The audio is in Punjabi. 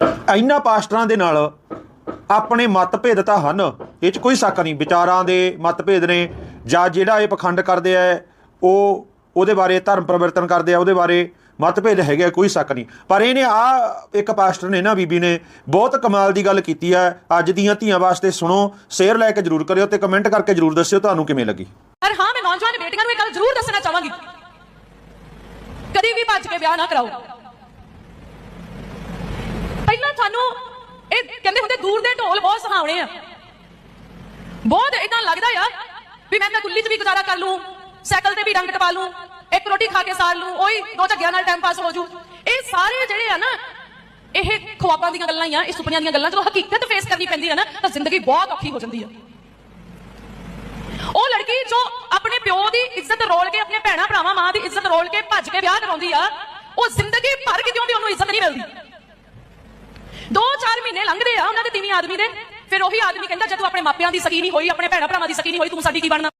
ਇਹਨਾਂ ਪਾਸਟਰਾਂ ਦੇ ਨਾਲ ਆਪਣੇ ਮਤਭੇਦ ਤਾਂ ਹਨ ਇਹ 'ਚ ਕੋਈ ਸ਼ੱਕ ਨਹੀਂ। ਵਿਚਾਰਾਂ ਦੇ ਮਤਭੇਦ ਨੇ ਜਾਂ ਜਿਹੜਾ ਇਹ ਪਖੰਡ ਕਰਦੇ ਆ ਉਹ ਉਹਦੇ ਬਾਰੇ ਧਰਮ ਪਰਿਵਰਤਨ ਕਰਦੇ ਆ ਉਹਦੇ ਬਾਰੇ ਮਤਭੇਦ ਹੈਗੇ ਆ, ਕੋਈ ਸ਼ੱਕ ਨਹੀਂ। ਪਰ ਇਹਨੇ ਆ ਇੱਕ ਪਾਸਟਰ ਨੇ ਨਾ ਬੀਬੀ ਨੇ ਬਹੁਤ ਕਮਾਲ ਦੀ ਗੱਲ ਕੀਤੀ ਆ। ਅੱਜ ਦੀਆਂ ਧੀਆਂ ਵਾਸਤੇ ਸੁਣੋ ਸ਼ੇਅਰ ਲੈ ਕੇ ਜਰੂਰ ਕਰਿਓ ਤੇ ਕਮੈਂਟ ਕਰਕੇ ਜਰੂਰ ਦੱਸਿਓ ਤੁਹਾਨੂੰ ਕਿਵੇਂ ਲੱਗੀ। ਪਰ ਹਾਂ ਮੈਂ ਨੌਜਵਾਨ ਬੇਟੀਆਂ ਨੂੰ ਇਹ ਗੱਲ ਜ਼ਰੂਰ ਦੱਸਣਾ ਚਾਹਾਂਗੀ। ਕਦੀ ਵੀ ਭੱਜ ਕੇ ਵਿਆਹ ਨਾ ਕਰਾਓ ਪਹਿਲਾਂ ਤੁਹਾਨੂੰ ਇਹ ਕਹਿੰਦੇ ਹੁੰਦੇ ਦੂਰ ਦੇ ਢੋਲ ਬਹੁਤ ਸੁਹਾਵਣੇ ਆ। ਬਹੁਤ ਇਦਾਂ ਲੱਗਦਾ ਆ ਵੀ ਮੈਂ ਤਾਂ ਗੁੱਲੀ 'ਚ ਵੀ ਗੁਜ਼ਾਰਾ ਕਰ ਲੂੰ, ਸਾਈਕਲ ਤੇ ਵੀ ਡੰਗ ਟਪਾ ਲੂੰ, ਇੱਕ ਰੋਟੀ ਖਾ ਕੇ ਸਾਰ ਲੂੰ, ਉਹੀ ਦੋ ਝੱਗਿਆਂ ਨਾਲ ਟਾਈਮ ਪਾਸ ਹੋ ਜੂ। ਇਹ ਸਾਰੇ ਜਿਹੜੇ ਆ ਨਾ, ਇਹ ਖੁਆਬਾਂ ਦੀਆਂ ਗੱਲਾਂ ਹੀ ਆ, ਇਹ ਸੁਪਨਿਆਂ ਦੀਆਂ ਗੱਲਾਂ। ਜਦੋਂ ਹਕੀਕਤ ਫੇਸ ਕਰਨੀ ਪੈਂਦੀ ਆ ਨਾ, ਤਾਂ ਜ਼ਿੰਦਗੀ ਬਹੁਤ ਔਖੀ ਹੋ ਜਾਂਦੀ ਆ। ਉਹ ਲੜਕੀ ਜੋ ਆਪਣੇ ਪਿਓ ਦੀ ਇੱਜ਼ਤ ਰੋਲ ਕੇ, ਆਪਣੇ ਭੈਣਾ, ਭਰਾਵਾਂ, ਮਾਂ ਦੀ ਇੱਜ਼ਤ ਰੋਲ ਕੇ ਭੱਜ ਕੇ ਵਿਆਹ ਕਰਾਉਂਦੀ ਆ, ਉਹ ਜ਼ਿੰਦਗੀ ਭਰ ਕਿਉਂ ਵੀ ਉਹਨੂੰ ਇੱਜ਼ਤ ਨਹੀਂ ਮਿਲਦੀ। ਮਹੀਨੇ ਲੰਘਦੇ ਆ ਉਹਨਾਂ ਦੇ ਤੀਵੀਂ ਆਦਮੀ ਦੇ। ਫਿਰ ਉਹੀ ਆਦਮੀ ਕਹਿੰਦਾ ਜੇ ਤੂੰ ਆਪਣੇ ਮਾਪਿਆਂ ਦੀ ਸਕੀ ਨਹੀਂ ਹੋਈ, ਆਪਣੇ ਭੈਣਾ ਭਰਾਵਾਂ ਦੀ ਸਕੀ ਨਹੀਂ ਹੋਈ, ਤੂੰ ਸਾਡੀ ਕੀ ਬਣਨਾ?